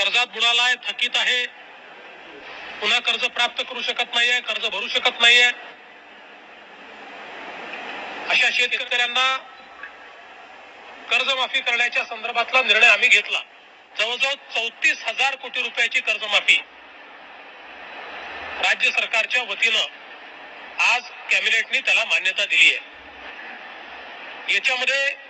कर्जात बुडालाय थकीत आहे. पुन्हा कर्ज प्राप्त करू शकत नाहीये कर्ज भरू शकत नाहीये. अशा शेतकऱ्यांना कर्जमाफी करण्याच्या संदर्भातला निर्णय आम्ही घेतला. जवळजवळ चौतीस हजार कोटी रुपयाची कर्जमाफी राज्य सरकारच्या वतीनं आज कॅबिनेटने त्याला मान्यता दिली आहे याच्यामध्ये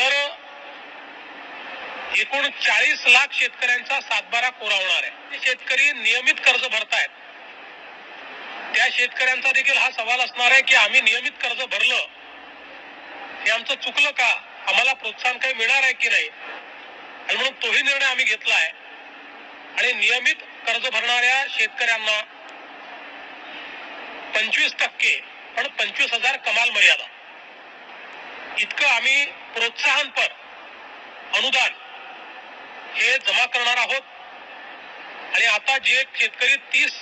तर एकूण चाळीस लाख शेतकऱ्यांचा सातबारा कोरावणार होणार आहे. शेतकरी नियमित कर्ज भरतायत त्या शेतकऱ्यांचा देखील हा सवाल असणार आहे की आम्ही नियमित कर्ज भरलं हे आमचं चुकलं का? आम्हाला प्रोत्साहन काही मिळणार आहे की नाही? आणि म्हणून तोही निर्णय आम्ही घेतला आहे. आणि नियमित कर्ज भरणाऱ्या शेतकऱ्यांना पंचवीस टक्के पण पंचवीस हजार कमाल मर्यादा. इतकं आम्ही प्रोत्साहनपर अनुदान हे जमा करणार आहोत. आणि आता जे शेतकरी तीस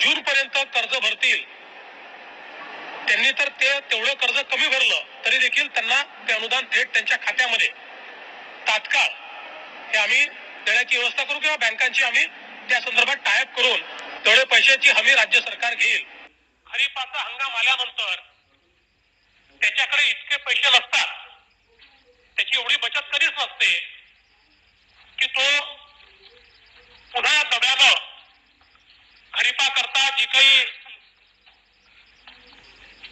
जून पर्यंत कर्ज भरतील त्यांनी तर ते तेवढं कर्ज कमी भरलं तरी देखील त्यांना ते अनुदान थेट त्यांच्या खात्यामध्ये. तात्काळ हे आम्ही देण्याची व्यवस्था करू किंवा बँकांची आम्ही त्या संदर्भात टायप करून तेवढे पैशाची हमी राज्य सरकार घेईल. खरीपाचा हंगाम आल्यानंतर त्याच्याकडे इतके पैसे नसतात. त्याची एवढी बचत कधीच नसते. की तो पुन्हा दब्यानं खरीपा करता जी काही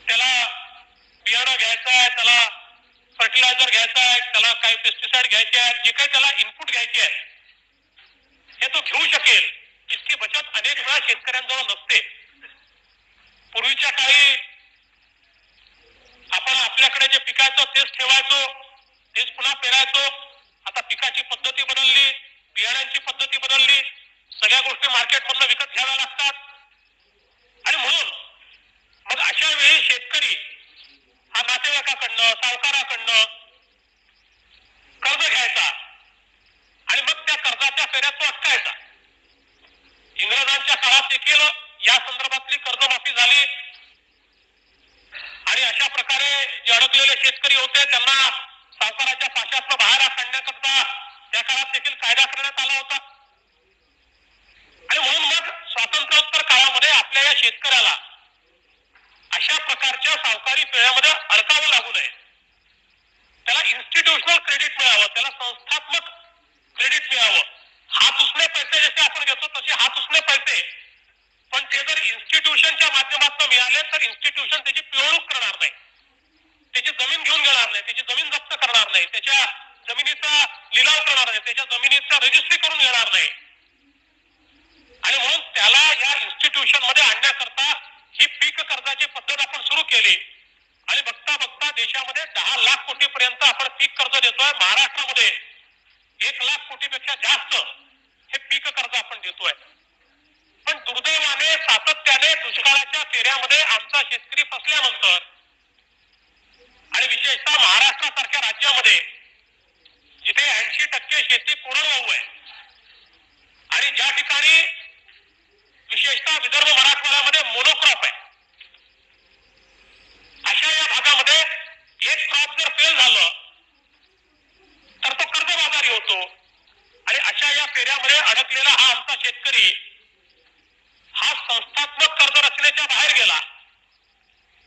त्याला बियाणं घ्यायचं आहे त्याला फर्टिलायझर घ्यायचं आहे त्याला काही पेस्टिसाइड घ्यायचे आहेत जे काही त्याला इनपुट घ्यायचे आहे हे तो घेऊ शकेल. इतकी बचत अनेक वेळा शेतकऱ्यांजवळ नसते. पूर्वीच्या काळी आपण आपल्याकडे जे पिकायचं तेच ठेवायचो तेच पुन्हा पेरायचो. आता पिकाची पद्धती बदलली बियाण्यांची पद्धती बदलली सगळ्या गोष्टी मार्केटमधनं विकत घ्याव्या लागतात. आणि म्हणून मग अशा वेळी शेतकरी हा नातेवाईकाकडनं सावकाराकडनं कर्ज घ्यायचा आणि मग त्या कर्जाच्या फेऱ्यात तो अटकायचा. इंग्रजांच्या काळात देखील या संदर्भातली कर्जमाफी झाली. आणि अशा प्रकारे जे अडकलेले शेतकरी होते त्यांना सावकाराच्या पाशातनं बाहेर काढण्याकरता त्या काळात देखील कायदा करण्यात आला होता. आणि म्हणून मग स्वातंत्र्योत्तर काळामध्ये आपल्या या शेतकऱ्याला अशा प्रकारच्या सावकारी पिढ्यामध्ये अडकावं लागू नये. त्याला इन्स्टिट्यूशनल क्रेडिट मिळावं त्याला संस्थात्मक क्रेडिट मिळावं. हात उसने पैसे जसे आपण घेतो तसे हात उसने पैसे पण ते जर इन्स्टिट्यूशनच्या माध्यमातून मिळाले तर इन्स्टिट्यूशन त्याची पिळवणूक करणार नाही. त्याची जमीन घेऊन घेणार नाही त्याची जमीन जप्त करणार नाही त्याच्या जमिनीचा लिलाव करणार नाही त्याच्या जमिनीचा रजिस्ट्री करून घेणार नाही. आणि म्हणून त्याला या इन्स्टिट्यूशनमध्ये आणण्याकरता ही पीक कर्जाची पद्धत आपण सुरू केली. आणि बघता बघता देशामध्ये दहा लाख कोटी पर्यंत आपण पीक कर्ज देतोय महाराष्ट्रामध्ये एक लाख कोटीपेक्षा जास्त हे पीक कर्ज आपण देतोय. पण दुर्दैवाने सातत्याने दुष्काळाच्या फेऱ्यामध्ये आमचा शेतकरी फसल्यानंतर आणि विशेषतः महाराष्ट्रासारख्या राज्यामध्ये जिथे ऐंशी टक्के शेती कोरडवाहू आहे आणि ज्या ठिकाणी विदर्भ मराठवाड्यामध्ये मोनोक्रॉप आहे अशा या भागामध्ये एक क्रॉप जर फेल झालं तर तो कर्जबाजारी होतो. आणि अशा या फेऱ्यामध्ये अडकलेला हा आमचा शेतकरी हा संस्थात्मक कर्ज रचनेच्या बाहेर गेला.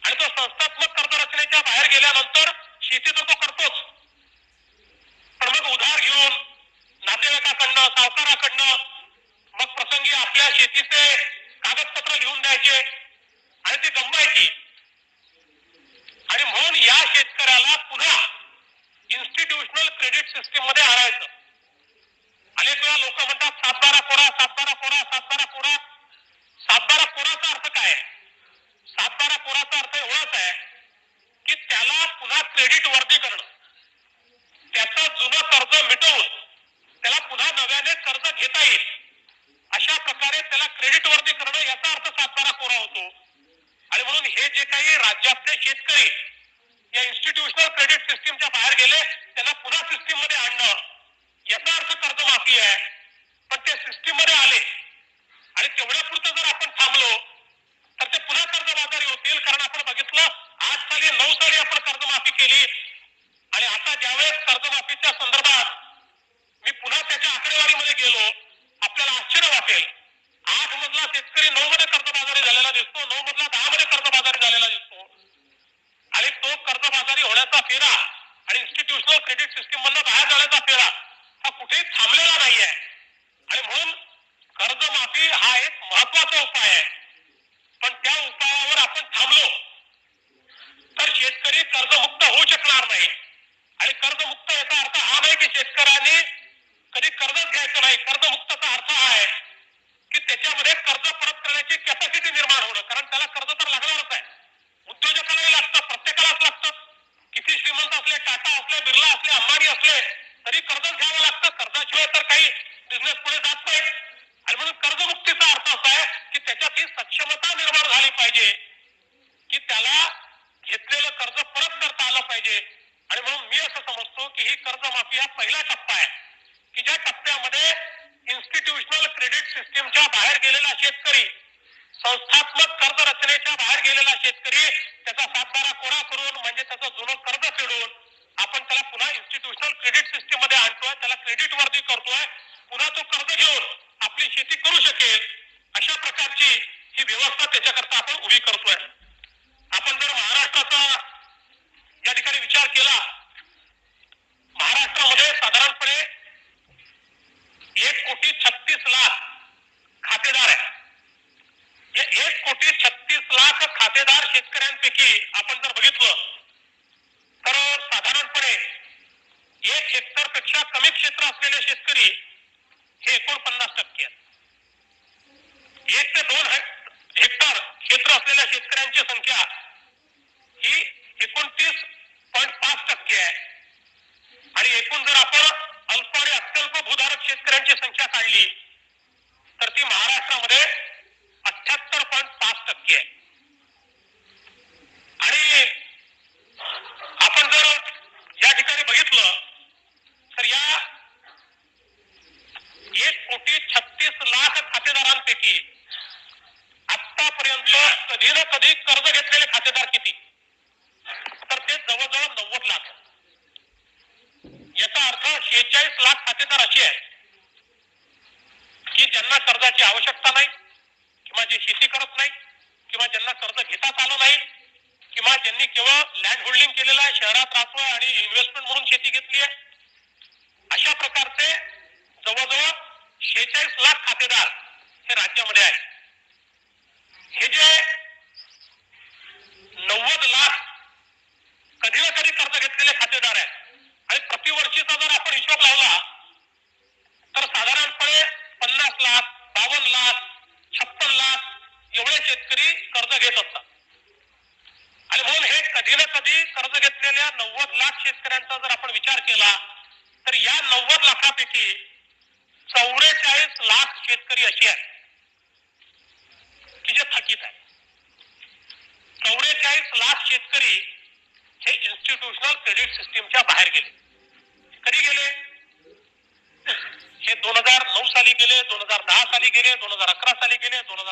आणि तो संस्थात्मक कर्ज रचनेच्या बाहेर गेल्यानंतर शेती तर तो करतोच. पण मग उधार घेऊन नातेवाईकाकडनं सावकाराकडनं मग प्रसंगी आपल्या शेतीचे कागदपत्र लिहून द्यायचे आणि ती गमवायची. आणि म्हणून या शेतकऱ्याला पुन्हा इन्स्टिट्यूशनल क्रेडिट सिस्टीममध्ये आणायचं. अनेक वेळा लोक म्हणतात सातबारा कोरा सातबारा कोरा कोरा कोराचा अर्थ काय आहे सातबारा कोराचा अर्थ एवढाच आहे की त्याला पुन्हा क्रेडिट वर्दी करणं त्याचं जुनं कर्ज मिटवून त्याला पुन्हा नव्याने कर्ज घेता येईल अशा प्रकारे त्याला क्रेडिट वर्दी करणं याचा अर्थ सातबारा कोरा होतो आणि म्हणून हे जे काही राज्यातले शेतकरी या इन्स्टिट्यूशनल क्रेडिट सिस्टीमच्या बाहेर गेले त्यांना पुन्हा सिस्टीममध्ये आणणं. याचा अर्थ कर्जमाफी आहे. पण ते सिस्टीममध्ये आले आणि तेवढ्या पुरतं जर आपण थांबलो तर ते पुन्हा कर्जबाजारी होतील कारण आपण बघितलं आठ साली नऊ साली आपण कर्जमाफी केली आणि आता ज्यावेळेस कर्जमाफीच्या संदर्भात मी पुन्हा त्याच्या आकडेवारीमध्ये गेलो आपल्याला आश्चर्य वाटेल आठ मधला शेतकरी नऊ मध्ये कर्जबाजारी झालेला दिसतो नऊ मधला दहा मध्ये कर्जबाजारी झालेला दिसतो आणि तो कर्जबाजारी होण्याचा फेरा आणि इन्स्टिट्यूशनल क्रेडिट सिस्टीम मधनं बाहेर जाण्याचा फेरा हा कुठेही थांबलेला नाहीये. आणि म्हणून कर्जमाफी हा एक महत्त्वाचा उपाय आहे. पण त्या उपायावर आपण थांबलो तर शेतकरी कर्जमुक्त होऊ शकणार नाही. आणि कर्जमुक्त याचा अर्थ हा नाही की शेतकऱ्याने कधी कर्जच घ्यायचं नाही कर्ज अर्थ हा आहे की त्याच्यामध्ये कर्ज परत करण्याची कॅपॅसिटी निर्माण होणं कारण त्याला कर्ज तर लागणारच आहे उद्योजकालाही लागतं प्रत्येकालाच लागतं किती श्रीमंत असले टाटा असले बिर्ला असले अंबानी असले तरी कर्जच घ्यावं लागतं कर्जाशिवाय तर काही बिझनेस पुढे जात नाही. आणि म्हणून कर्जमुक्तीचा अर्थ असा आहे की त्याच्यात ही सक्षमता निर्माण झाली पाहिजे. की त्याला घेतलेलं कर्ज परत करता आलं पाहिजे. आणि म्हणून मी असं समजतो की ही कर्जमाफी हा पहिला टप्पा आहे. की ज्या टप्प्यामध्ये इन्स्टिट्यूशनल क्रेडिट सिस्टीमच्या बाहेर गेलेला शेतकरी संस्थात्मक कर्ज रचनेच्या बाहेर गेलेला शेतकरी त्याचा सातबारा कोरा करून म्हणजे त्याचं जुनं कर्ज फेडून आपण त्याला पुन्हा इन्स्टिट्यूशनल क्रेडिट सिस्टीममध्ये आणतोय त्याला क्रेडिट वरती करतोय पुन्हा तो कर्ज घेऊन आपली शेती करू शकेल अशा प्रकारची ही व्यवस्था त्याच्याकरता आपण उभी करतोय. आपण जर महाराष्ट्राचा या ठिकाणी विचार केला महाराष्ट्रामध्ये साधारणपणे एक कोटी छत्तीस लाख खातेदार आहे या एक कोटी छत्तीस लाख खातेदार शेतकऱ्यांपैकी आपण जर बघितलं तर साधारणपणे एक हेक्टरपेक्षा कमी क्षेत्र असलेले शेतकरी हे एकोणपन्नास टक्के आहेत. एक ते दोन हेक्टर क्षेत्र असलेल्या शेतकऱ्यांची संख्या ही एकोणतीस पॉईंट पाच टक्के आहे. आणि एकूण जर आपण अल्प आणि अत्यल्प भूधारक शेतकऱ्यांची संख्या काढली तर ती महाराष्ट्रामध्ये अठ्याहत्तर पॉईंट पाच टक्के आहे. आणि आपण जर या ठिकाणी बघितलं तर या एक कोटी छत्तीस लाख खातेदारांपैकी आतापर्यंत कधी ना कधी कर्ज घेतलेले खातेदार किती? तर ते जवळजवळ नव्वद लाख. याचा अर्थ शेहेचाळीस लाख खातेदार असे आहे की ज्यांना कर्जाची आवश्यकता नाही किंवा जे शेती करत नाही किंवा ज्यांना कर्ज घेताच आलं नाही किंवा ज्यांनी केवळ लँड होल्डिंग केलेलं आहे शहरात राहतोय आणि इन्व्हेस्टमेंट म्हणून शेती घेतली आहे अशा प्रकारचे जवळजवळ शेहेचाळीस लाख खातेदार हे राज्यामध्ये आहेत. हे जे नव्वद लाख कधी ना कधी कर्ज घेतलेले खातेदार आहेत. आणि प्रतिवर्षीचा जर आपण हिशोब लावला तर साधारणपणे पन्नास लाख बावन्न लाख छप्पन लाख एवढे शेतकरी कर्ज घेत असतात. आणि म्हणून हे कधी ना कधी कर्ज घेतलेल्या नव्वद लाख शेतकऱ्यांचा जर आपण विचार केला तर या नव्वद लाखापैकी शेतकरी असे आहेत की जे थकीत आहेत चौवेचाळीस लाख शेतकरी हे इन्स्टिट्यूशनल क्रेडिट सिस्टीमच्या बाहेर गेले. कधी गेले? हे दोन हजार नऊ साली गेले दोन हजार दहा साली गेले दोन हजार अकरा साली गेले दोन हजार